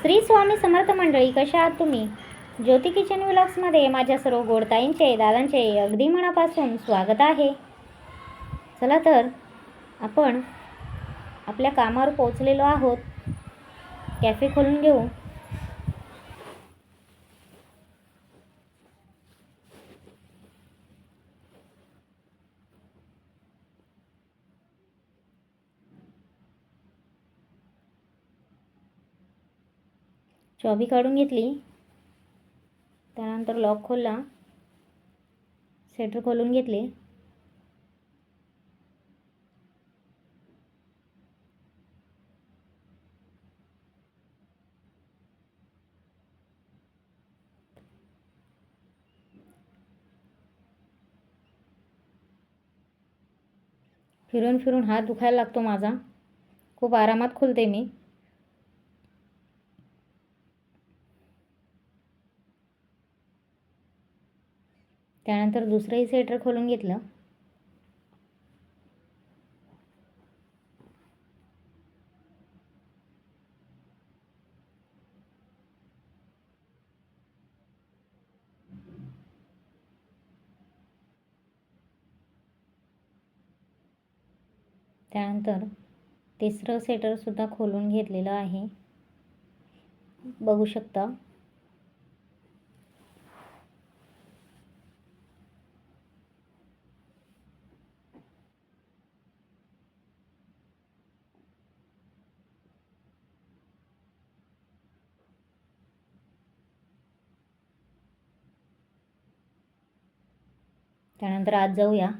श्री स्वामी समर्थ मंडळी कशा आहात तुम्ही? ज्योती किचन व्लॉग्समध्ये माझ्या सर्व गोडताईंचे दादांचे अगदी मनापासून स्वागत आहे. चला तर आपण आपल्या कामावर पोचलेलो आहोत. कॅफे खोलून घेऊ. चॉबी काढून घेतली. त्यानंतर लॉक खोलला. सेटर खोलून घेतले. फिरून फिरून हात दुखायला लागतो माझा. खूप आरामात खुलते मी. त्यानंतर दुसरंही स्वेटर खोलून घेतलं. त्यानंतर तिसरं स्वेटरसुद्धा खोलून घेतलेलं आहे. बघू शकता. त्यानंतर आज जाऊया.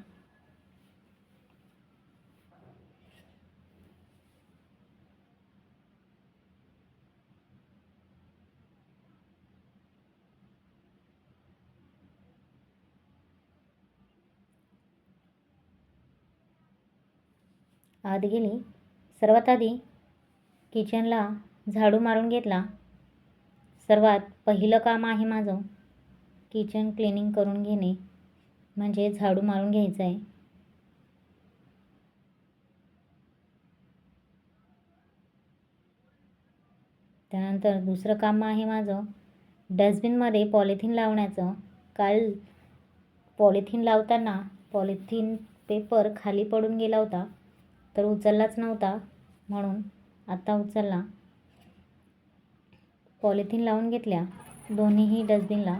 आत गेली. सर्वात आधी किचनला झाडू मारून घेतला. सर्वात पहिलं काम आहे माझं किचन क्लिनिंग करून घेणे. म्हणजे झाडू मारून घ्यायचं आहे. त्यानंतर दुसरं काम आहे माझं. डस्टबिनमध्ये पॉलिथिन लावण्याचं. काल पॉलिथिन लावताना पॉलिथिन पेपर खाली पडून गेला होता तर उचललाच नव्हता म्हणून आत्ता उचलला. पॉलिथिन लावून घेतल्या दोन्हीही डस्टबिनला.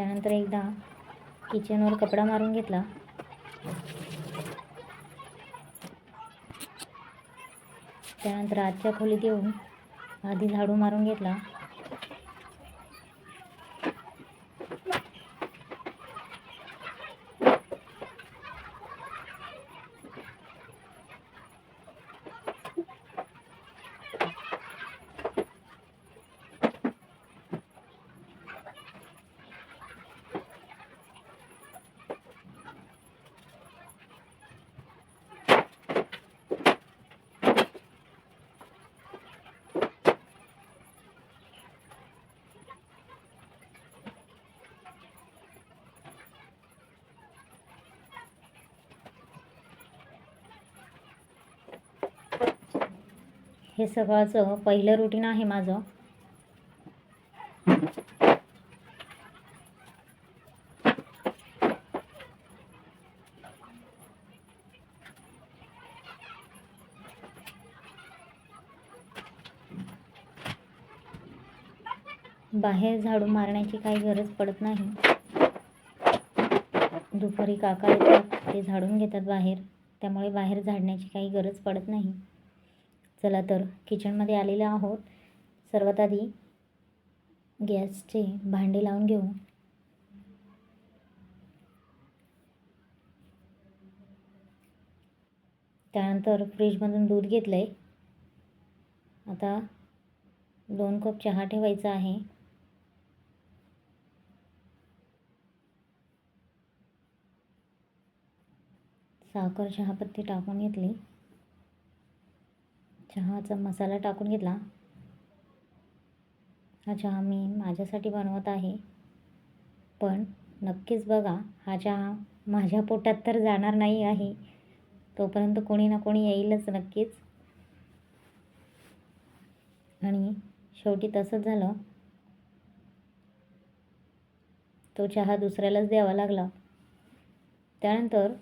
त्यानंतर एकदा किचनवर कपडा मारून घेतला. त्यानंतर आजच्या खोलीत येऊन आधी झाडू मारून घेतला. हे सकाळचं पहिलं रुटीन आहे माझं. बाहेर झाडू मारण्याची काही गरज पडत नाही. दुपारी काका येतात ते झाडून घेतात बाहेर. त्यामुळे बाहेर झाडण्याची काही गरज पडत नाही. चला तर किचनमध्ये आलेले आहोत. सर्वात आधी गॅसचे भांडे लावून घेऊ. त्यानंतर फ्रीजमधून दूध घेतलं आहे आता दोन कप चहा ठेवायचा आहे. साखर चहापत्ती टाकून घेतली. चहाचा मसाला टाकून घेतला. हा चहा मी माझ्यासाठी बनवत आहे. पण नक्कीच बघा हा चहा माझ्या पोटात तर जाणार नाही आहे. तोपर्यंत कोणी ना कोणी येईलच नक्कीच. आणि शेवटी तसंच झालं. तो चहा दुसऱ्यालाच द्यावा लागला. त्यानंतर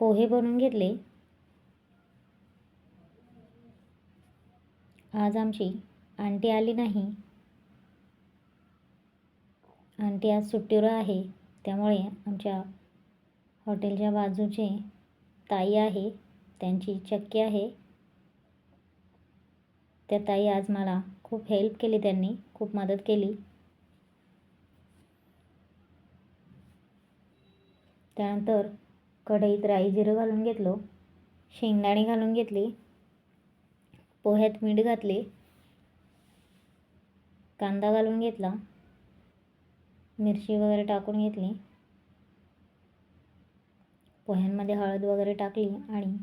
पोहे बनवून घेतले. आज आमची आंटी आली नाही. आंटी आज सुट्टीवर आहे त्यामुळे आमच्या हॉटेलच्या बाजूचे ताई आहे त्यांची चक्की आहे. त्या ताई आज मला खूप हेल्प केली त्यांनी खूप मदत केली. त्यानंतर कढईत राई जिरं घालून घेतलो शेंगदाणे घालून घेतली पोह्यात मीठ घातले. कांदा घालून घेतला. मिरची वगैरे टाकून घेतली. पोह्यांमध्ये हळद वगैरे टाकली आणि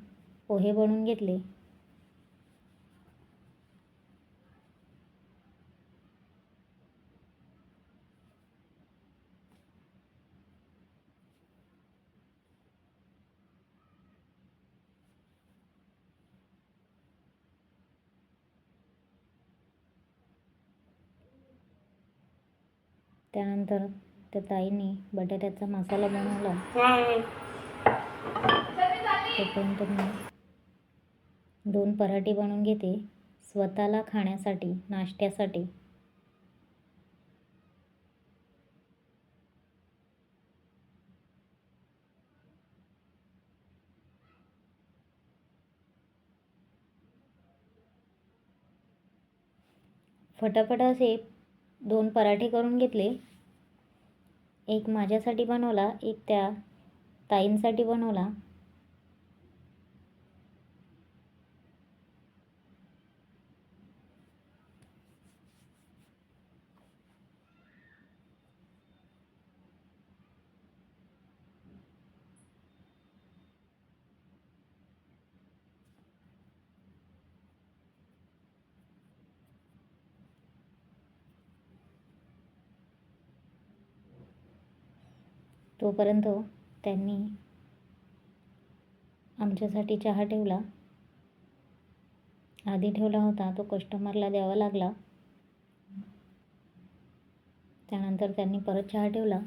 पोहे बनवून घेतले. त्यानंतर त्या ताईंनी बटाट्याचा मसाला बनवला. तोपर्यंत मी दोन पराठे बनवून घेते. स्वतःला खाण्यासाठी नाश्त्यासाठी. फटाफट असे दोन पराठे करून घेतले. एक माझ्यासाठी बनवला एक त्या ताईंसाठी बनवला. तोपर्यंत त्यांनी आमच्यासाठी चहा ठेवला. आधी ठेवला होता. तो कस्टमरला द्यावा लागला. त्यानंतर त्यांनी परत चहा ठेवला.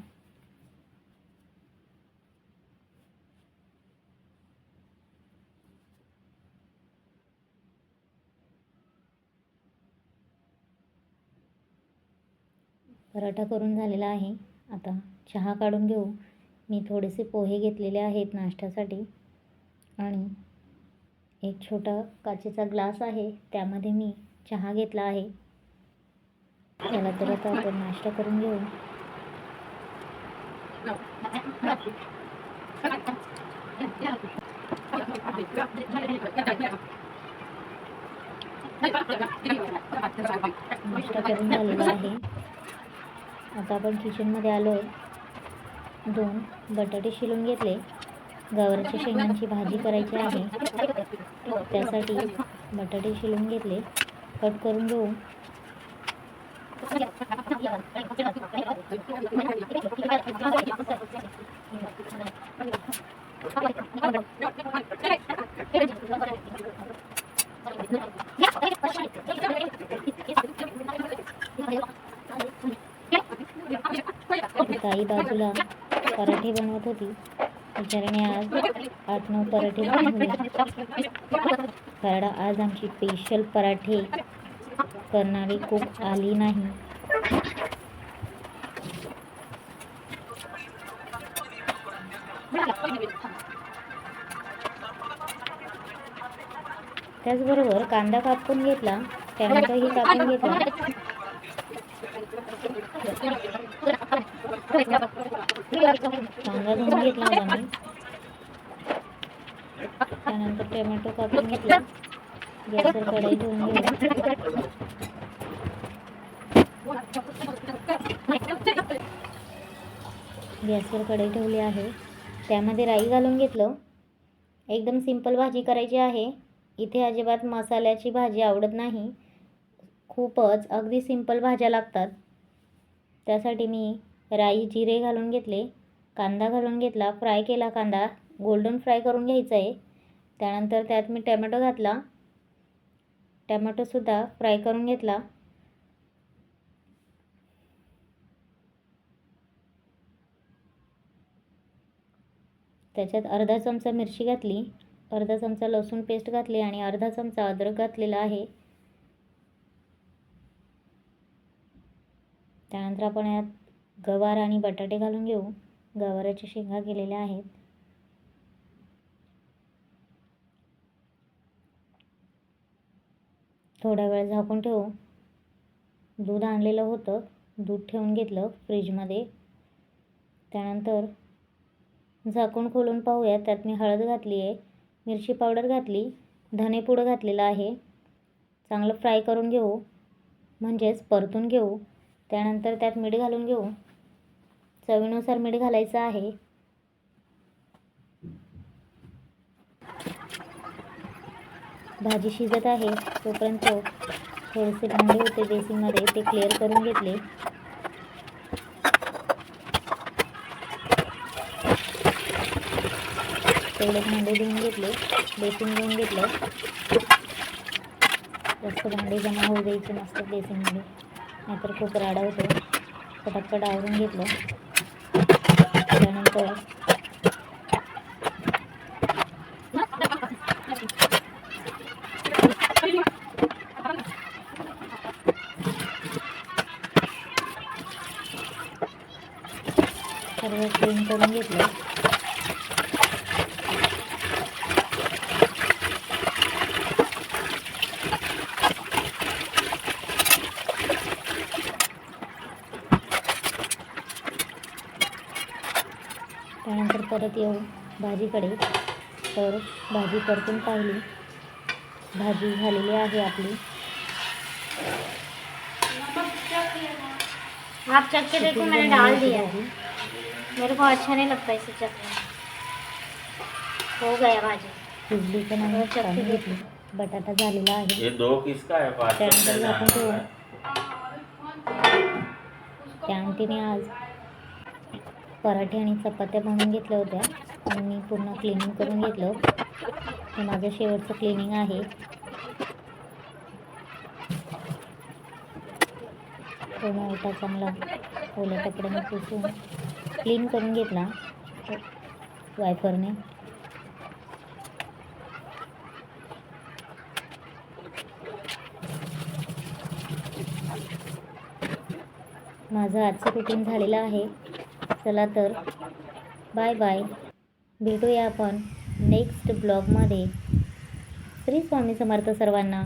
पराठा करून झालेला आहे. आता चहा काढून घेऊ. मी थोडेसे पोहे घेतलेले आहेत नाश्त्यासाठी. आणि एक छोटा काचेचा ग्लास आहे. त्यामध्ये मी चहा घेतला आहे. त्याला तर आता आपण नाश्ता करून घेऊ. नाश्ता करून झालेला आहे. आता आपण किचनमध्ये आलो आहे दोन बटाटे शिलून घेतले. गवारच्या शेंगांची भाजी करायची आहे. त्यासाठी बटाटे शिलून घेतले. कट करून घेऊ. ताई बाजूला पराठे बनवत होती. बिचाऱ्याने आज आठ नऊ पराठे बनवले कारण आज आमची स्पेशल पराठे करणारी खूप आली नाही. त्याचबरोबर कांदा कापून घेतला. टॅमॅटोही कापून घेतला. कांदा धुवून घेतला होता मी त्यानंतर टोमॅटो कापून घेतला गॅसवर कढई धुवून घेऊ गॅसवर कढई ठेवली आहे. त्यामध्ये राई घालून घेतलं. एकदम सिंपल भाजी करायची आहे. इथे अजिबात मसाल्याची भाजी आवडत नाही. खूपच अगदी सिंपल भाज्या लागतात. त्यासाठी मी राई जिरे घालून घेतले. कांदा घालून घेतला. फ्राय केला कांदा. गोल्डन फ्राय करून घ्यायचा आहे. त्यानंतर त्यात मी टॅमॅटो घातला. टॅमॅटोसुद्धा फ्राय करून घेतला. त्याच्यात अर्धा चमचा मिरची घातली. अर्धा चमचा लसूण पेस्ट घातली आणि अर्धा चमचा अद्रक घातलेला आहे. त्यानंतर आपण यात गवार आणि बटाटे घालून घेऊ. गवाराच्या शेंगा केलेल्या आहेत. थोडा वेळ झाकून ठेवू. दूध आणलेलं होतं. दूध ठेवून घेतलं फ्रीजमध्ये. त्यानंतर झाकून खोलून पाहूया. त्यात मी हळद घातली आहे. मिरची पावडर घातली. धनेपूड घातलेलं आहे. चांगलं फ्राय करून घेऊ. म्हणजेच परतून घेऊ. त्यानंतर त्यात मीठ घालून घेऊ. चवीनुसार मीठ घालायचं आहे. भाजी शिजत आहे तोपर्यंत थोडेसे भांडे होते बेसिनमध्ये ते क्लिअर करून घेतले. तेवढे भांडे धुवून घेतले बेसिन धुवून घेतलं. जास्त भांडे जमा होऊ द्यायचे नसतात बेसिनमध्ये नाहीतर खूप राडा होतो. पटापट आवरून घेतलं. त्यानंतर सर्व क्लीन करून घेतलं त्यानंतर परत येऊ भाजीकडे. तर भाजी परतून पाहिली. भाजी झालेली आहे आपली. आप चख के देखो मैंने डाल दिया. है मेरे को अच्छा नहीं लगता इसे चखना हो गया भाजी। शिजली पण आहे काढून घेतली बटाटा झालेला आहे. ये दो किसका है? पाँच त्यानंतर लेना झाकून ठेवू. है त्या आंटीने आज पराठे आणि चपात्या बनवून घेतल्या होत्या. आणि मी पूर्ण क्लिनिंग करून घेतलं. हे माझं शेवटचं क्लिनिंग आहे. पूर्ण ओटा चांगला ओल्या कपड्याने पुसून क्लीन करून घेतला. वायफरने. माझं आजचं रुटीन झालेलं आहे. चला तर. Bye bye. भेटूया आपण नेक्स्ट ब्लॉगमध्ये श्री स्वामी समर्थ सर्वांना.